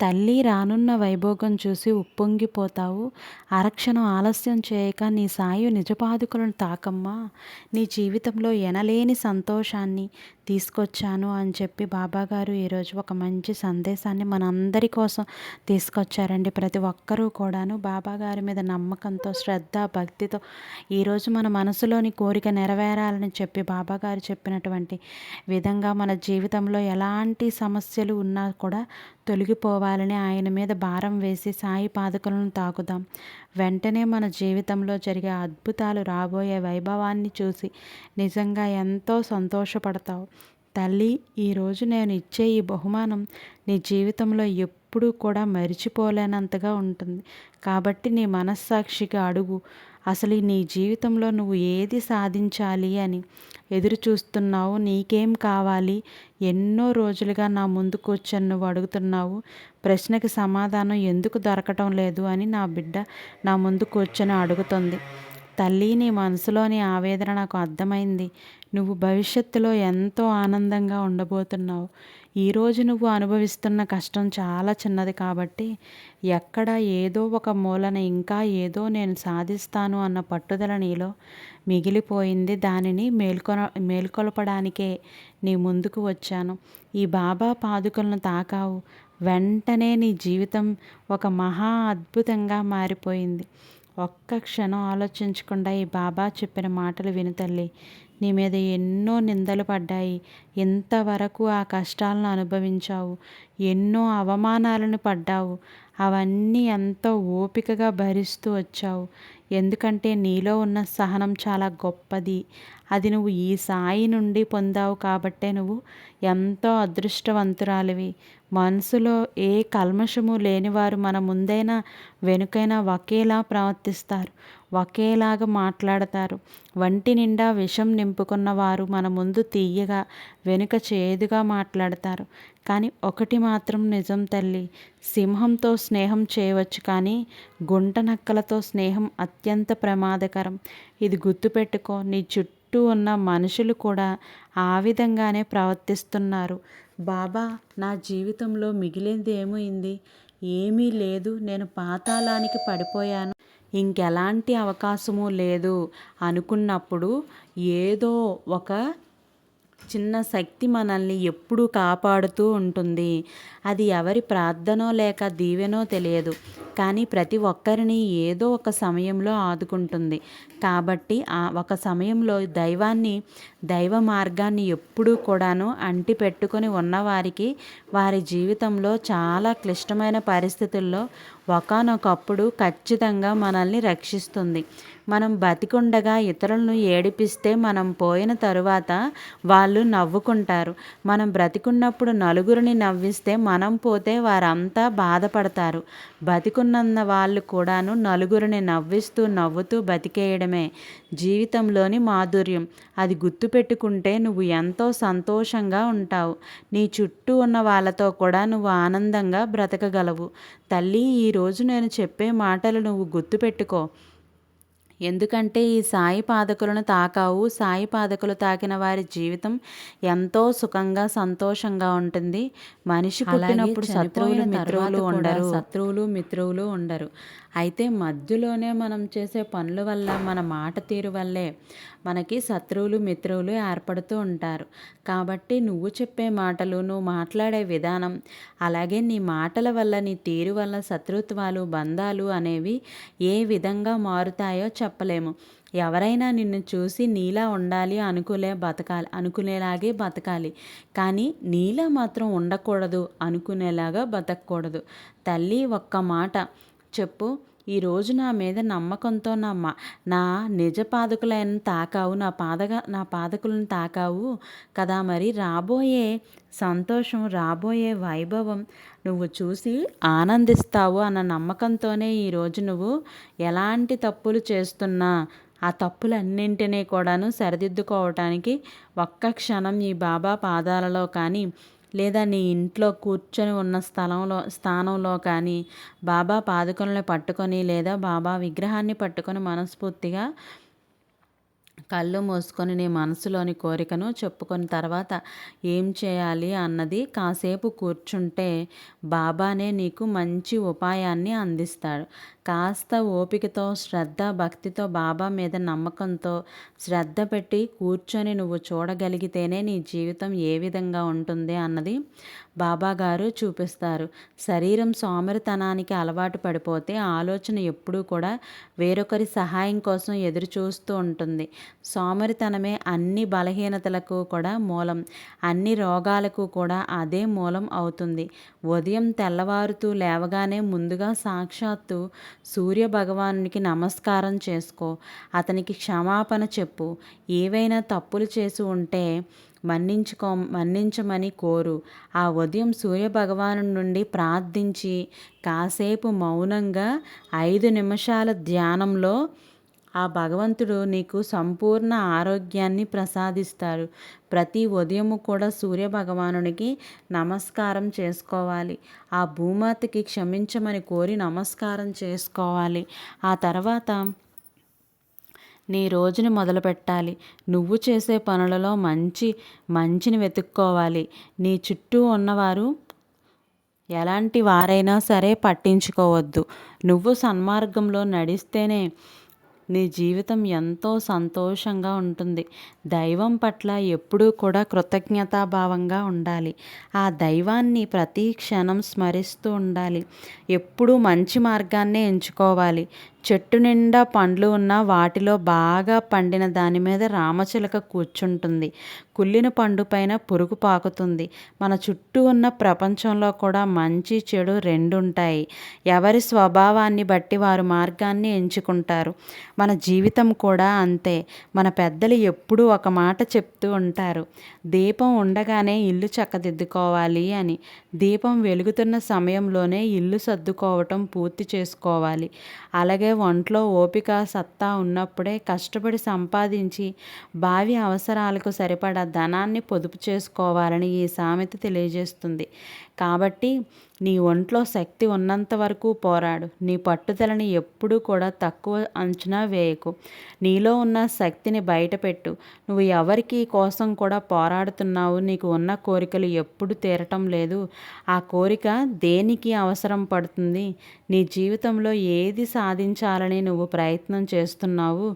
తల్లి రానున్న వైభోగం చూసి ఉప్పొంగిపోతావు. అరక్షణం ఆలస్యం చేయక నీ సాయు నిజపాదుకులను తాకమ్మా. నీ జీవితంలో ఎనలేని సంతోషాన్ని తీసుకొచ్చాను అని చెప్పి బాబాగారు ఈరోజు ఒక మంచి సందేశాన్ని మనందరి కోసం తీసుకొచ్చారండి. ప్రతి ఒక్కరూ కూడాను బాబాగారి మీద నమ్మకంతో శ్రద్ధ భక్తితో ఈరోజు మన మనసులోని కోరిక నెరవేరాలని చెప్పి బాబాగారు చెప్పినటువంటి విధంగా మన జీవితంలో ఎలాంటి సమస్యలు ఉన్నా కూడా తొలగిపోవాలని ఆయన మీద భారం వేసి సాయి పాదకులను తాకుదాం వెంటనే మన జీవితంలో జరిగే అద్భుతాలు రాబోయే వైభవాన్ని చూసి నిజంగా ఎంతో సంతోషపడతావు. తల్లి ఈరోజు నేను ఇచ్చే ఈ బహుమానం నీ జీవితంలో ఎప్పుడు కూడా మరిచిపోలేనంతగా ఉంటుంది. కాబట్టి నీ మనస్సాక్షిగా అడుగు. అసలు నీ జీవితంలో నువ్వు ఏది సాధించాలి అని ఎదురు చూస్తున్నావు నీకేం కావాలి? ఎన్నో రోజులుగా నా ముందు కూర్చొని నువ్వు అడుగుతున్నావు. ప్రశ్నకి సమాధానం ఎందుకు దొరకటం లేదు అని నా బిడ్డ నా ముందుకు కూర్చొని అడుగుతుంది. తల్లి నీ మనసులోని ఆవేదన నాకు అర్థమైంది. నువ్వు భవిష్యత్తులో ఎంతో ఆనందంగా ఉండబోతున్నావు. ఈరోజు నువ్వు అనుభవిస్తున్న కష్టం చాలా చిన్నది కాబట్టి ఎక్కడ ఏదో ఒక మూలన ఇంకా ఏదో నేను సాధిస్తాను అన్న పట్టుదల నీలో మిగిలిపోయింది దానిని మేల్కొన మేల్కొల్పడానికే నీ ముందుకు వచ్చాను. ఈ బాబా పాదుకలను తాకావు. వెంటనే నీ జీవితం ఒక మహా అద్భుతంగా మారిపోయింది. ఒక్క క్షణం ఆలోచించకుండా ఈ బాబా చెప్పిన మాటలు విను తల్లి. నీ మీద ఎన్నో నిందలు పడ్డాయి. ఇంతవరకు ఆ కష్టాలను అనుభవించావు? ఎన్నో అవమానాలను పడ్డావు? అవన్నీ ఎంతో ఓపికగా భరిస్తూ వచ్చావు. ఎందుకంటే నీలో ఉన్న సహనం చాలా గొప్పది. అది నువ్వు ఈ సాయి నుండి పొందావు కాబట్టే నువ్వు ఎంతో అదృష్టవంతురాలివి. మనసులో ఏ కల్మషము లేనివారు మన ముందైనా వెనుకైనా ఒకేలా ప్రవర్తిస్తారు. ఒకేలాగా మాట్లాడతారు. వంటి నిండా విషం నింపుకున్న వారు మన ముందు తీయగా వెనుక చేదుగా మాట్లాడతారు. కానీ ఒకటి మాత్రం నిజం తల్లి సింహంతో స్నేహం చేయవచ్చు కానీ గుంట నక్కలతో స్నేహం అత్యంత ప్రమాదకరం. ఇది గుర్తుపెట్టుకో నీ చుట్టూ ఉన్న మనుషులు కూడా ఆ విధంగానే ప్రవర్తిస్తున్నారు. బాబా నా జీవితంలో మిగిలింది ఏమైంది ఏమీ లేదు. నేను పాతాళానికి పడిపోయాను. ఇంకెలాంటి అవకాశము లేదు. అనుకున్నప్పుడు ఏదో ఒక చిన్న శక్తి మనల్ని ఎప్పుడూ కాపాడుతూ ఉంటుంది. అది ఎవరి ప్రార్థనో లేక దీవెనో తెలియదు. కానీ ప్రతి ఒక్కరిని ఏదో ఒక సమయంలో ఆదుకుంటుంది. కాబట్టి ఆ ఒక సమయంలో దైవాన్ని దైవ మార్గాన్ని ఎప్పుడూ కూడాను అంటి పెట్టుకొని ఉన్నవారికి వారి జీవితంలో చాలా క్లిష్టమైన పరిస్థితుల్లో ఒకనొకప్పుడు ఖచ్చితంగా మనల్ని రక్షిస్తుంది. మనం బతికుండగా ఇతరులను ఏడిపిస్తే మనం పోయిన తరువాత వాళ్ళు నవ్వుకుంటారు. మనం బ్రతికున్నప్పుడు నలుగురిని నవ్విస్తే మనం పోతే వారంతా బాధపడతారు. బతికున్నంత వాళ్ళు కూడాను నలుగురిని నవ్విస్తూ నవ్వుతూ బతికేయడమే జీవితంలోని మాధుర్యం. అది గుర్తుపెట్టుకుంటే నువ్వు ఎంతో సంతోషంగా ఉంటావు. నీ చుట్టూ ఉన్న వాళ్ళతో కూడా నువ్వు ఆనందంగా బ్రతకగలవు. తల్లి ఈరోజు నేను చెప్పే మాటలు నువ్వు గుర్తుపెట్టుకో ఎందుకంటే ఈ సాయి పాదకులను తాకావు. సాయి పాదకులు తాకిన వారి జీవితం ఎంతో సుఖంగా సంతోషంగా ఉంటుంది. మనిషి పుట్టినప్పుడు శత్రువులు మిత్రువులు ఉండరు. శత్రువులు మిత్రువులు ఉండరు. అయితే మధ్యలోనే మనం చేసే పనుల వల్ల మన మాట తీరు వల్లే మనకి శత్రువులు మిత్రువులు ఏర్పడుతూ ఉంటారు. కాబట్టి నువ్వు చెప్పే మాటలు నువ్వు మాట్లాడే విధానం అలాగే నీ మాటల వల్ల నీ తీరు వల్ల శత్రుత్వాలు బంధాలు అనేవి ఏ విధంగా మారుతాయో చెప్పలేము. ఎవరైనా నిన్ను చూసి నీలా ఉండాలి అనుకునే బతకాలి అనుకునేలాగే బతకాలి. కానీ నీలా మాత్రం ఉండకూడదు అనుకునేలాగా బతకూడదు తల్లి ఒక్క మాట చెప్పు ఈరోజు నా మీద నమ్మకంతో నా మా నా నిజ పాదకులైన తాకావు నా పాదగా నా పాదకులను తాకావు కదా మరి. రాబోయే సంతోషం రాబోయే వైభవం నువ్వు చూసి ఆనందిస్తావు అన్న నమ్మకంతోనే ఈరోజు నువ్వు ఎలాంటి తప్పులు చేస్తున్నా ఆ తప్పులన్నింటినీ కూడాను సరిదిద్దుకోవటానికి ఒక్క క్షణం ఈ బాబా పాదాలలో కానీ లేదా నీ ఇంట్లో కూర్చొని ఉన్న స్థలంలో స్థానంలో కానీ బాబా పాదుకలను పట్టుకొని లేదా బాబా విగ్రహాన్ని పట్టుకొని మనస్ఫూర్తిగా కళ్ళు మూసుకొని నీ మనసులోని కోరికను చెప్పుకొని తర్వాత ఏం చేయాలి అన్నది కాసేపు కూర్చుంటే బాబానే నీకు మంచి ఉపాయాన్ని అందిస్తాడు. కాస్త ఓపికతో శ్రద్ధ భక్తితో బాబా మీద నమ్మకంతో శ్రద్ధ పెట్టి కూర్చొని నువ్వు చూడగలిగితేనే నీ జీవితం ఏ విధంగా ఉంటుంది అన్నది బాబాగారు చూపిస్తారు. శరీరం సోమరితనానికి అలవాటు పడిపోతే ఆలోచన ఎప్పుడూ కూడా వేరొకరి సహాయం కోసం ఎదురు చూస్తూ ఉంటుంది. సోమరితనమే అన్ని బలహీనతలకు కూడా మూలం. అన్ని రోగాలకు కూడా అదే మూలం అవుతుంది. ఉదయం తెల్లవారుతూ లేవగానే ముందుగా సాక్షాత్తు సూర్య భగవానునికి నమస్కారం చేసుకో. అతనికి క్షమాపణ చెప్పు. ఏవైనా తప్పులు చేసి ఉంటే మన్నించుకో మన్నించమని కోరు. ఆ ఉదయం సూర్యభగవాను నుండి ప్రార్థించి కాసేపు మౌనంగా ఐదు నిమిషాల ధ్యానంలో ఆ భగవంతుడు నీకు సంపూర్ణ ఆరోగ్యాన్ని ప్రసాదిస్తారు. ప్రతి ఉదయము కూడా సూర్య భగవానునికి నమస్కారం చేసుకోవాలి. ఆ భూమాతకి క్షమించమని కోరి నమస్కారం చేసుకోవాలి. ఆ తర్వాత నీ రోజుని మొదలుపెట్టాలి నువ్వు చేసే పనులలో మంచి మంచిని వెతుక్కోవాలి. నీ చుట్టూ ఉన్నవారు ఎలాంటి వారైనా సరే పట్టించుకోవద్దు. నువ్వు సన్మార్గంలో నడిస్తేనే నీ జీవితం ఎంతో సంతోషంగా ఉంటుంది. దైవం పట్ల ఎప్పుడూ కూడా కృతజ్ఞతాభావంగా ఉండాలి. ఆ దైవాన్ని ప్రతి క్షణం స్మరిస్తూ ఉండాలి. ఎప్పుడూ మంచి మార్గాన్నే ఎంచుకోవాలి. చెట్టు నిండా పండ్లు ఉన్న వాటిలో బాగా పండిన దాని మీద రామచిలక కూర్చుంటుంది. కుళ్ళిన పండు పైన పురుగు పాకుతుంది. మన చుట్టూ ఉన్న ప్రపంచంలో కూడా మంచి చెడు రెండుంటాయి. ఎవరి స్వభావాన్ని బట్టి వారు మార్గాన్ని ఎంచుకుంటారు. మన జీవితం కూడా అంతే. మన పెద్దలు ఎప్పుడూ ఒక మాట చెప్తూ ఉంటారు. దీపం ఉండగానే ఇల్లు చక్కదిద్దుకోవాలి అని. దీపం వెలుగుతున్న సమయంలోనే ఇల్లు సర్దుకోవటం పూర్తి చేసుకోవాలి. అలాగే ఒంట్లో ఓపిక సత్తా ఉన్నప్పుడే కష్టపడి సంపాదించి భావి అవసరాలకు సరిపడా ధనాన్ని పొదుపు చేసుకోవాలని ఈ సామెత తెలియజేస్తుంది. కాబట్టి నీ ఒంట్లో శక్తి ఉన్నంత వరకు పోరాడు. నీ పట్టుదలని ఎప్పుడూ కూడా తక్కువ అంచనా వేయకు. నీలో ఉన్న శక్తిని బయటపెట్టు. నువ్వు ఎవరికి కోసం కూడా పోరాడుతున్నావు. నీకు ఉన్న కోరికలు ఎప్పుడు తీరటం లేదు. ఆ కోరిక దేనికి అవసరం పడుతుంది? నీ జీవితంలో ఏది సాధించాలని నువ్వు ప్రయత్నం చేస్తున్నావు?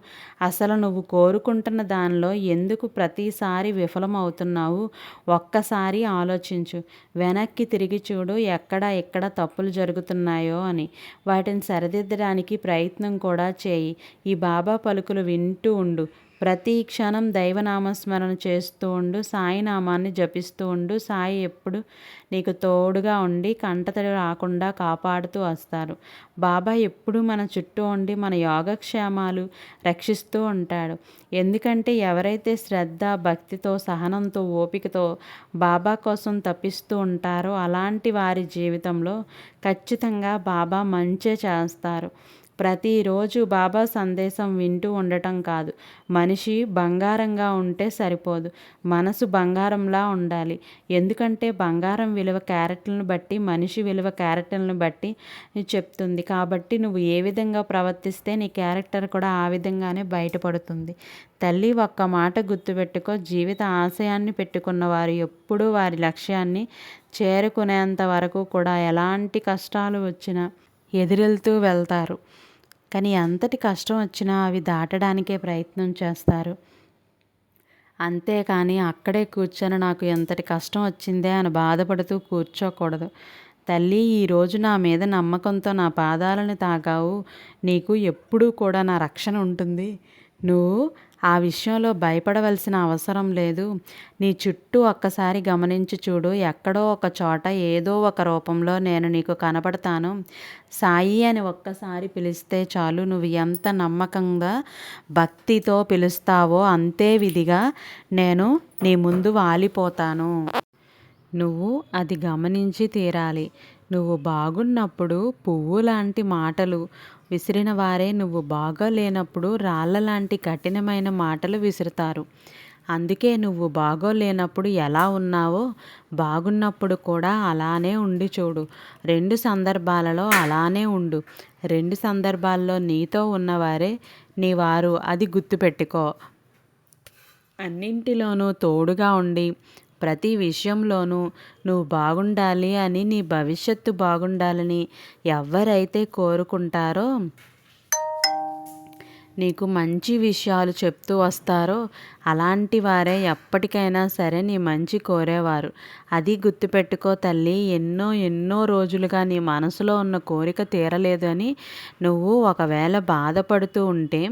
అసలు నువ్వు కోరుకుంటున్న దానిలో ఎందుకు ప్రతిసారి విఫలమవుతున్నావు? ఒక్కసారి ఆలోచించు. వెనక్కి తిరిగి చూడు ఎక్కడ ఎక్కడ తప్పులు జరుగుతున్నాయో అని. వాటిని సరిదిద్దడానికి ప్రయత్నం కూడా చేయి. ఈ బాబా పలుకులు వింటూ ఉండు. ప్రతి క్షణం దైవనామస్మరణ చేస్తూ ఉండు సాయి నామాన్ని జపిస్తూ ఉండు సాయి ఎప్పుడు నీకు తోడుగా ఉండి కంటతడి రాకుండా కాపాడుతూ వస్తారు. బాబా ఎప్పుడు మన చుట్టూ ఉండి మన యోగక్షేమాలు రక్షిస్తూ ఉంటాడు. ఎందుకంటే ఎవరైతే శ్రద్ధ భక్తితో సహనంతో ఓపికతో బాబా కోసం తప్పిస్తూ ఉంటారో అలాంటి వారి జీవితంలో ఖచ్చితంగా బాబా మంచే చేస్తారు. ప్రతిరోజు బాబా సందేశం వింటూ ఉండటం కాదు. మనిషి బంగారంగా ఉంటే సరిపోదు. మనసు బంగారంలా ఉండాలి. ఎందుకంటే బంగారం విలువ క్యారెట్లను బట్టి మనిషి విలువ క్యారెక్టర్లను బట్టి చెప్తుంది. కాబట్టి నువ్వు ఏ విధంగా ప్రవర్తిస్తే నీ క్యారెక్టర్ కూడా ఆ విధంగానే బయటపడుతుంది. తల్లి ఒక్క మాట గుర్తుపెట్టుకో. జీవిత ఆశయాన్ని పెట్టుకున్న వారు ఎప్పుడూ వారి లక్ష్యాన్ని చేరుకునేంత వరకు కూడా ఎలాంటి కష్టాలు వచ్చినా ఎదురెళ్తూ వెళ్తారు. కానీ ఎంతటి కష్టం వచ్చినా అవి దాటడానికే ప్రయత్నం చేస్తారు. అంతేకాని అక్కడే కూర్చొని నాకు ఎంతటి కష్టం వచ్చిందే అని బాధపడుతూ కూర్చోకూడదు. తల్లి ఈరోజు నా మీద నమ్మకంతో నా పాదాలను తాకావు నీకు ఎప్పుడూ కూడా నా రక్షణ ఉంటుంది. నువ్వు ఆ విషయంలో భయపడవలసిన అవసరం లేదు. నీ చుట్టూ ఒక్కసారి గమనించి చూడు. ఎక్కడో ఒక చోట ఏదో ఒక రూపంలో నేను నీకు కనపడతాను. సాయి అని ఒక్కసారి పిలిస్తే చాలు. నువ్వు ఎంత నమ్మకంగా భక్తితో పిలుస్తావో అంతే విధిగా నేను నీ ముందు వాలిపోతాను. నువ్వు అది గమనించి తీరాలి. నువ్వు బాగున్నప్పుడు పువ్వు లాంటి మాటలు విసిరిన వారే నువ్వు బాగా లేనప్పుడు రాళ్ళ లాంటి కఠినమైన మాటలు విసురుతారు. అందుకే నువ్వు బాగోలేనప్పుడు ఎలా ఉన్నావో బాగున్నప్పుడు కూడా అలానే ఉండి చూడు. రెండు సందర్భాలలో అలానే ఉండు. రెండు సందర్భాల్లో నీతో ఉన్నవారే నీ వారు అది గుర్తుపెట్టుకో. అన్నింటిలోనూ తోడుగా ఉండి ప్రతి విషయంలోనూ నువ్వు బాగుండాలి అని నీ భవిష్యత్తు బాగుండాలని ఎవరైతే కోరుకుంటారో నీకు మంచి విషయాలు చెప్తూ వస్తారో అలాంటి వారే ఎప్పటికైనా సరే నీ మంచి కోరేవారు. అది గుర్తుపెట్టుకో తల్లి ఎన్నో ఎన్నో రోజులుగా నీ మనసులో ఉన్న కోరిక తీరలేదు అని నువ్వు ఒకవేళ బాధపడుతూ ఉంటే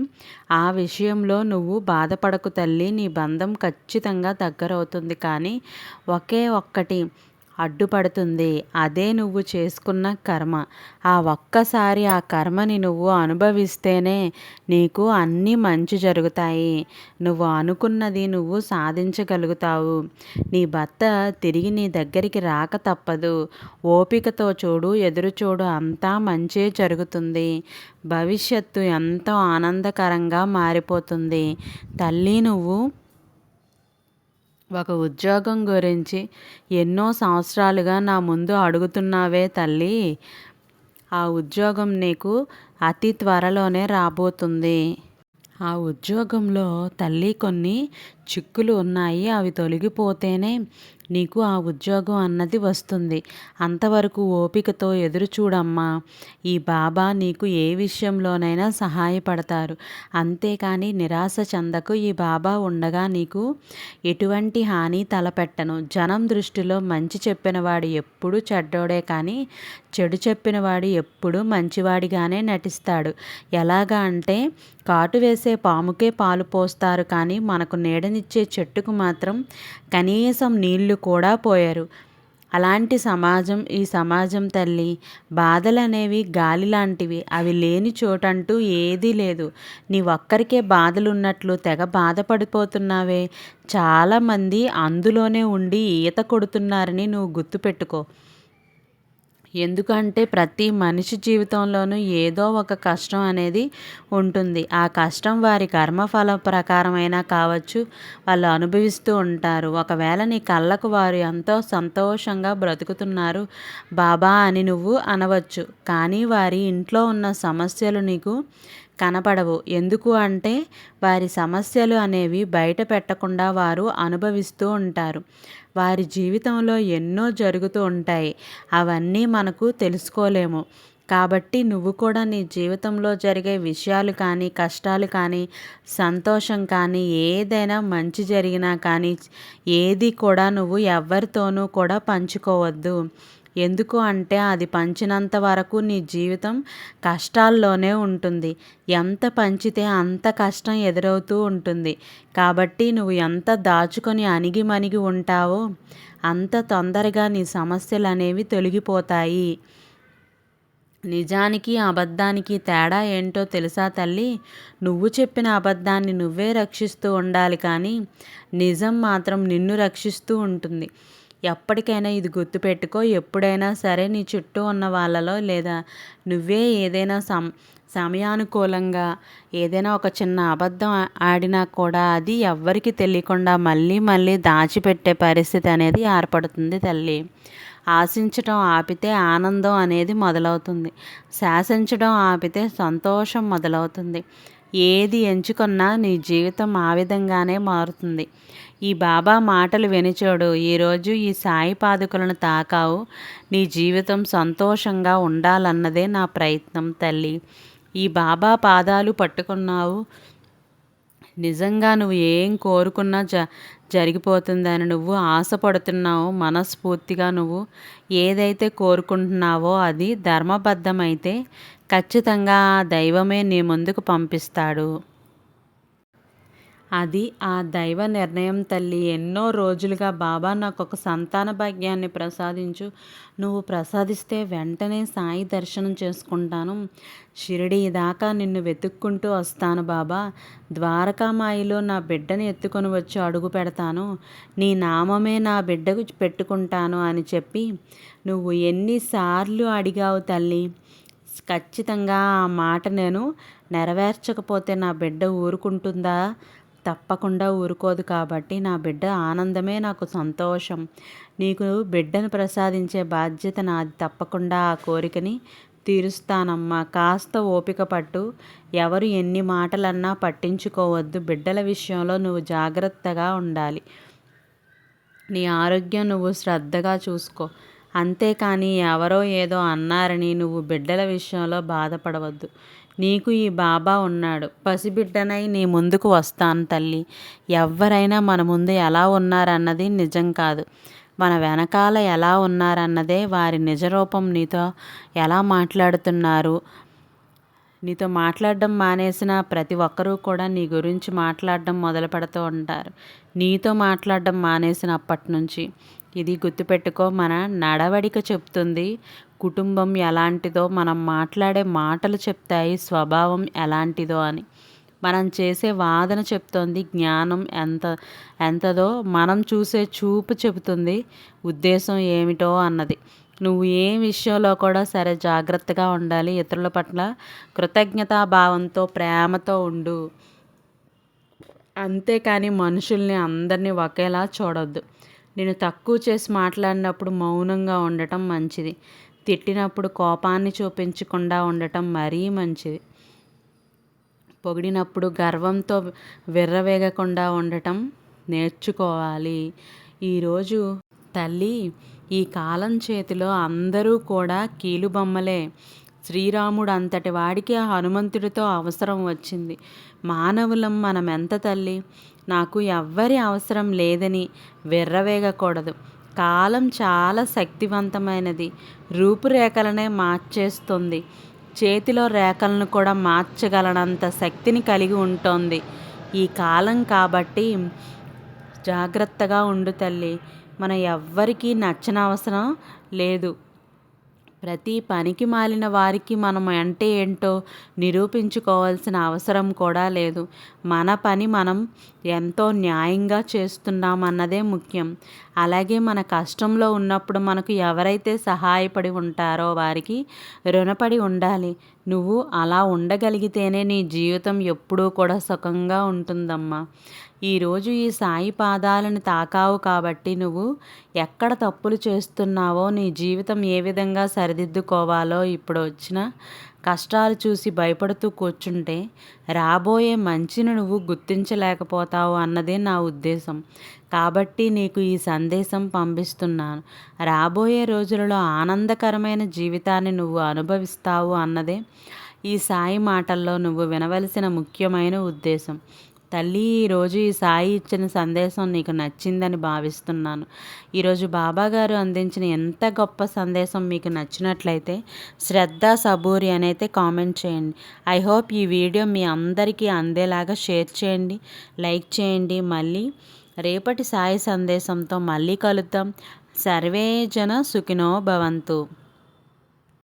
ఆ విషయంలో నువ్వు బాధపడకు తల్లి నీ బంధం ఖచ్చితంగా దగ్గరవుతుంది. కానీ ఒకే ఒక్కటి అడ్డుపడుతుంది. అదే నువ్వు చేసుకున్న కర్మ. ఆ ఒక్కసారి ఆ కర్మని నువ్వు అనుభవిస్తేనే నీకు అన్నీ మంచి జరుగుతాయి. నువ్వు అనుకున్నది నువ్వు సాధించగలుగుతావు. నీ భర్త తిరిగి నీ దగ్గరికి రాక తప్పదు. ఓపికతో చూడు ఎదురు చూడు అంతా మంచే జరుగుతుంది. భవిష్యత్తు ఎంతో ఆనందకరంగా మారిపోతుంది. తల్లి నువ్వు ఒక ఉద్యోగం గురించి ఎన్నో సంవత్సరాలుగా నా ముందు అడుగుతున్నావే తల్లి. ఆ ఉద్యోగం నీకు అతి త్వరలోనే రాబోతుంది. ఆ ఉద్యోగంలో తల్లి కొన్ని చిక్కులు ఉన్నాయి. అవి తొలగిపోతేనే నీకు ఆ ఉద్యోగం అన్నది వస్తుంది. అంతవరకు ఓపికతో ఎదురు చూడమ్మా ఈ బాబా నీకు ఏ విషయంలోనైనా సహాయపడతారు. అంతేకాని నిరాశ చెందకు ఈ బాబా ఉండగా నీకు ఎటువంటి హాని తలపెట్టను. జనం దృష్టిలో మంచి చెప్పినవాడు ఎప్పుడు చెడ్డోడే కానీ చెడు చెప్పినవాడు ఎప్పుడు మంచివాడిగానే నటిస్తాడు. ఎలాగా అంటే కాటు వేసే పాముకే పాలు పోస్తారు కానీ మనకు నీడనిచ్చే చెట్టుకు మాత్రం కనీసం నీళ్ళు కూడా పోయారు. అలాంటి సమాజం ఈ సమాజం తల్లి బాధలు అనేవి గాలి లాంటివి అవి లేని చోటంటూ ఏదీ లేదు. నీ ఒక్కరికే బాధలు ఉన్నట్లు తెగ బాధపడిపోతున్నావే. చాలామంది అందులోనే ఉండి ఈత కొడుతున్నారని నువ్వు గుర్తుపెట్టుకో. ఎందుకంటే ప్రతి మనిషి జీవితంలోనూ ఏదో ఒక కష్టం అనేది ఉంటుంది. ఆ కష్టం వారి కర్మఫల ప్రకారమైనా కావచ్చు వాళ్ళు అనుభవిస్తూ ఉంటారు. ఒకవేళ నీ కళ్ళకు వారు ఎంతో సంతోషంగా బ్రతుకుతున్నారు బాబా అని నువ్వు అనవచ్చు. కానీ వారి ఇంట్లో ఉన్న సమస్యలు నీకు కనపడవు. ఎందుకు అంటే వారి సమస్యలు అనేవి బయట పెట్టకుండా వారు అనుభవిస్తూ ఉంటారు. వారి జీవితంలో ఎన్నో జరుగుతూ ఉంటాయి. అవన్నీ మనకు తెలుసుకోలేము. కాబట్టి నువ్వు కూడా నీ జీవితంలో జరిగే విషయాలు కానీ కష్టాలు కానీ సంతోషం కానీ ఏదైనా మంచి జరిగినా కానీ ఏది కూడా నువ్వు ఎవరితోనూ కూడా పంచుకోవద్దు. ఎందుకు అంటే అది పంచినంత వరకు నీ జీవితం కష్టాల్లోనే ఉంటుంది. ఎంత పంచితే అంత కష్టం ఎదురవుతూ ఉంటుంది. కాబట్టి నువ్వు ఎంత దాచుకొని అణిగి మణిగి ఉంటావో అంత తొందరగా నీ సమస్యలు అనేవి తొలగిపోతాయి. నిజానికి అబద్ధానికి తేడా ఏంటో తెలుసా తల్లి? నువ్వు చెప్పిన అబద్ధాన్ని నువ్వే రక్షిస్తూ ఉండాలి కానీ నిజం మాత్రం నిన్ను రక్షిస్తూ ఉంటుంది. ఎప్పటికైనా ఇది గుర్తుపెట్టుకో ఎప్పుడైనా సరే నీ చుట్టూ ఉన్న వాళ్ళలో లేదా నువ్వే ఏదైనా సం సమయానుకూలంగా ఏదైనా ఒక చిన్న అబద్ధం ఆడినా కూడా అది ఎవ్వరికి తెలియకుండా మళ్ళీ మళ్ళీ దాచిపెట్టే పరిస్థితి అనేది ఏర్పడుతుంది తల్లి. ఆశించడం ఆపితే ఆనందం అనేది మొదలవుతుంది. శాసించడం ఆపితే సంతోషం మొదలవుతుంది. ఏది ఎంచుకున్నా నీ జీవితం ఆ విధంగానే మారుతుంది. ఈ బాబా మాటలు వినిచోడు ఈరోజు ఈ సాయి పాదుకులను తాకావు. నీ జీవితం సంతోషంగా ఉండాలన్నదే నా ప్రయత్నం తల్లి. ఈ బాబా పాదాలు పట్టుకున్నావు. నిజంగా నువ్వు ఏం కోరుకున్నా జ జరిగిపోతుందని నువ్వు ఆశపడుతున్నావు. మనస్ఫూర్తిగా నువ్వు ఏదైతే కోరుకుంటున్నావో అది ధర్మబద్ధమైతే ఖచ్చితంగా ఆ దైవమే నీ ముందుకు పంపిస్తాడు. అది ఆ దైవ నిర్ణయం తల్లి. ఎన్నో రోజులుగా బాబా నాకు ఒక సంతాన భాగ్యాన్ని ప్రసాదించు. నువ్వు ప్రసాదిస్తే వెంటనే సాయి దర్శనం చేసుకుంటాను. షిరిడి దాకా నిన్ను వెతుక్కుంటూ వస్తాను బాబా. ద్వారకామాయిలో నా బిడ్డని ఎత్తుకొని వచ్చి అడుగు పెడతాను. నీ నామమే నా బిడ్డకు పెట్టుకుంటాను అని చెప్పి నువ్వు ఎన్నిసార్లు అడిగావు తల్లి. ఖచ్చితంగా ఆ మాట నేను నెరవేర్చకపోతే నా బిడ్డ ఊరుకుంటుందా? తప్పకుండా ఊరుకోదు కాబట్టి నా బిడ్డ ఆనందమే నాకు సంతోషం. నీకు బిడ్డను ప్రసాదించే బాధ్యత నాది తప్పకుండా ఆ కోరికని తీరుస్తానమ్మా. కాస్త ఓపిక పట్టు. ఎవరు ఎన్ని మాటలన్నా పట్టించుకోవద్దు. బిడ్డల విషయంలో నువ్వు జాగ్రత్తగా ఉండాలి. నీ ఆరోగ్యం నువ్వు శ్రద్ధగా చూసుకో. అంతేకాని ఎవరో ఏదో అన్నారని నువ్వు బిడ్డల విషయంలో బాధపడవద్దు. నీకు ఈ బాబా ఉన్నాడు. పసిబిడ్డనై నీ ముందుకు వస్తాను తల్లి. ఎవరైనా మన ముందు ఎలా ఉన్నారన్నది నిజం కాదు. మన వెనకాల ఎలా ఉన్నారన్నదే వారి నిజరూపం. నీతో ఎలా మాట్లాడుతున్నారు? నీతో మాట్లాడడం మానేసిన ప్రతి ఒక్కరూ కూడా నీ గురించి మాట్లాడడం మొదలు పెడుతూ ఉంటారు. నీతో మాట్లాడడం మానేసినప్పటి నుంచి. ఇది గుర్తుపెట్టుకో మన నడవడిక చెప్తుంది. కుటుంబం ఎలాంటిదో మనం మాట్లాడే మాటలు చెప్తాయి స్వభావం ఎలాంటిదో అని. మనం చేసే వాదన చెప్తోంది జ్ఞానం ఎంత ఎంతదో మనం చూసే చూపు చెబుతుంది ఉద్దేశం ఏమిటో అన్నది. నువ్వు ఏ విషయంలో కూడా సరే జాగ్రత్తగా ఉండాలి ఇతరుల పట్ల కృతజ్ఞతాభావంతో ప్రేమతో ఉండు. అంతేకాని మనుషుల్ని అందరినీ ఒకేలా చూడొద్దు. నేను తక్కువ చేసి మాట్లాడినప్పుడు మౌనంగా ఉండటం మంచిది. తిట్టినప్పుడు కోపాన్ని చూపించకుండా ఉండటం మరీ మంచిది. పొగిడినప్పుడు గర్వంతో విర్రవేగకుండా ఉండటం నేర్చుకోవాలి. ఈరోజు తల్లి ఈ కాలం చేతిలో అందరూ కూడా కీలుబొమ్మలే శ్రీరాముడు అంతటి వాడికి ఆ హనుమంతుడితో అవసరం వచ్చింది. మానవులం మనం ఎంత తల్లి? నాకు ఎవ్వరి అవసరం లేదని విర్రవేగకూడదు. కాలం చాలా శక్తివంతమైనది. రూపురేఖలనే మార్చేస్తుంది. చేతిలో రేఖలను కూడా మార్చగలనంత శక్తిని కలిగి ఉంటుంది. ఈ కాలం కాబట్టి జాగ్రత్తగా ఉండు తల్లి. మన ఎవ్వరికీ నచ్చనవసరం లేదు. ప్రతి పనికి మాలిన వారికి మనం అంటే ఏంటో నిరూపించుకోవాల్సిన అవసరం కూడా లేదు. మన పని మనం ఎంతో న్యాయంగా చేస్తున్నామన్నదే ముఖ్యం. అలాగే మన కష్టంలో ఉన్నప్పుడు మనకు ఎవరైతే సహాయపడి ఉంటారో వారికి రుణపడి ఉండాలి. నువ్వు అలా ఉండగలిగితేనే నీ జీవితం ఎప్పుడూ కూడా సుఖంగా ఉంటుందమ్మా. ఈరోజు ఈ సాయి పాదాలను తాకావు కాబట్టి నువ్వు ఎక్కడ తప్పులు చేస్తున్నావో నీ జీవితం ఏ విధంగా సరిదిద్దుకోవాలో ఇప్పుడు వచ్చిన కష్టాలు చూసి భయపడుతూ కూర్చుంటే రాబోయే మంచిని నువ్వు గుర్తించలేకపోతావు అన్నదే నా ఉద్దేశం. కాబట్టి నీకు ఈ సందేశం పంపిస్తున్నాను. రాబోయే రోజులలో ఆనందకరమైన జీవితాన్ని నువ్వు అనుభవిస్తావు అన్నదే ఈ సాయి మాటల్లో నువ్వు వినవలసిన ముఖ్యమైన ఉద్దేశం. తల్లి ఈరోజు ఈ సాయి ఇచ్చిన సందేశం నీకు నచ్చిందని భావిస్తున్నాను. ఈరోజు బాబాగారు అందించిన ఎంత గొప్ప సందేశం మీకు నచ్చినట్లయితే శ్రద్ధ సబూరి అనైతే కామెంట్ చేయండి. ఐ హోప్ ఈ వీడియో మీ అందరికీ అందేలాగా షేర్ చేయండి లైక్ చేయండి. మళ్ళీ రేపటి సాయి సందేశంతో మళ్ళీ కలుద్దాం. సర్వే జన సుఖినో భవంతు.